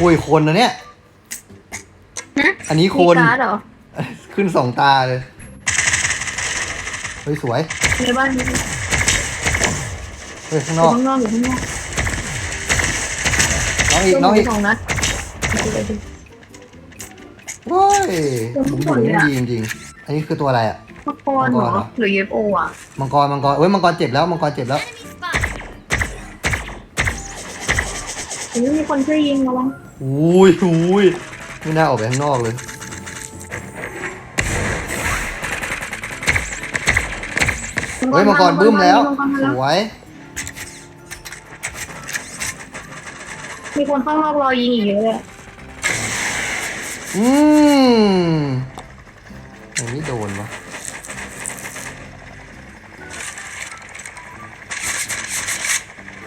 โอ้ยคนนะเนี่ยฮะอันนี้คมีนการ์ดเหรอขึ้นสองตาเลยเฮ้ยสวยในบ้านมีเฮ้ยข้างนอกข้างนอกอยู่ข้างนอกน้องอีกน้องอีกสองนัดโอ้ยเดี๋ยวบุ๋มบุ๋ดมเลยอะดีจริงๆอันนี้คือตัวอะไรอะ มังกรเหรมังกรเหรออหรือ UFO อะ มังกรมังกรเอ้ยมังกรเจ็บแล้วมังกรเจ็บแล้ว หรือมีคนช่วยยิงระวังอุ้ยอุ้ยไม่น่าออกไปข้างนอกเลย เฮ้ยมังกรบึ้มแล้วมังกรมาสแล้ววยมีคนข้างนอกรอยิงอีกเยอะเลยอืมอันนี้โดนวะ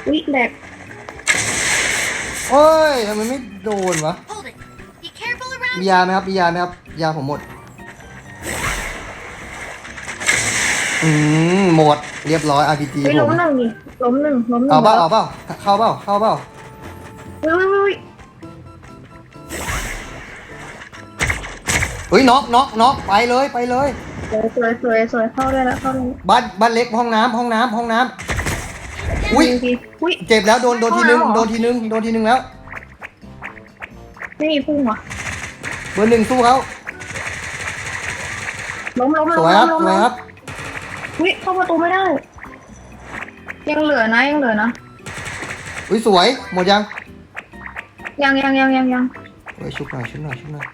อุ๊ยแหลก โอ้ยทำไมไม่โดนวะ Hold it. Be careful around มียาไหมครับมียาไหมครับ ยาผมหมด อืมหมด เรียบร้อย RPG เฮ้ยผล้มมหนึ่งดิล้มหนึ่งล้มหนึ่งเอาเปล่าเอาเปล่าเข้าเปล่าเข้าเปล่าเฮ้ยเฮ้ยเฮ้ยเฮ้ยน็อกน็อกน็อกไปเลยไปเลย สวยสวยสวยสวยเข้าได้แล้วเข้าได้แล้วบ้านบ้านเล็กห้องน้ำห้องน้ำห้องน้ำ อุ้ยยิงทีอุ้ย เจ็บแล้วโดนโดนทีนึงห้องน้ำเหรอโดนทีนึงโดนทีนึงแล้ว ไม่มีพุ่งเหรอเบอร์หนึ่งสู้เขาล้มล้มสล้มวยครับล้มสวยครับ อุ้ยเข้าประตูไม่ได้ ยังเหลือนะยังเหลือนะอุ้ยสวย หมดยังยังยังยังยังยังเฮ้ยชุบหน่อยชุบหน่อยชุบหน่อย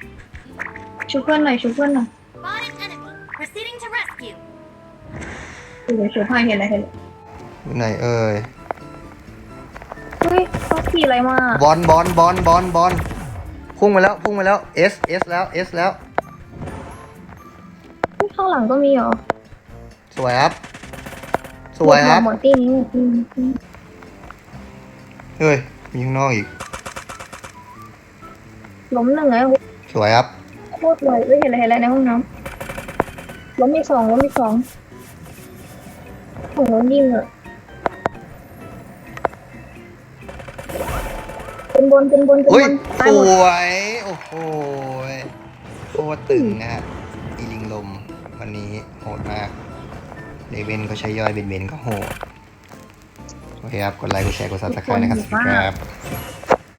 ชุบเพื่อนหน่อยชุบเพื่อนหน่อย Spotted enemy. Proceeding to rescue. เดี๋ยวชุบให้เห็นอะไรเห็นอะไร อยู่ไหนเอ่ยเฮ้ยเขาขี่อะไรมาบอลบอลบอลบอลบอลพุ่งมาแล้วพุ่งมาแล้ว S S แล้ว S แล้วเฮ้ยข้างหลังก็มีเหรอสวยครับ สวยครับหมดตีนี้อืมอืมเฮ้ยมีข้างนอกอีก ล้มหนึ่งไงสวยครับ โคตรไวเฮ้ยเห็นอะไรเห็นอะไรในห้องน้ำล้มอีกสองล้มอีกสองของล้มยิงอะเป็นบนเป็นบนเป็นอุ้บยนสตายหมดวย โอ้โหโคตรตึงนะฮะอีลิงลม วันนี้โหดมากเดเวนก็ใช้ย่อยเบนเบนก็โหด โอเคครับ กดไลค์ กดแชร์ กดซับสไครต์นะครับสวัสดีครับ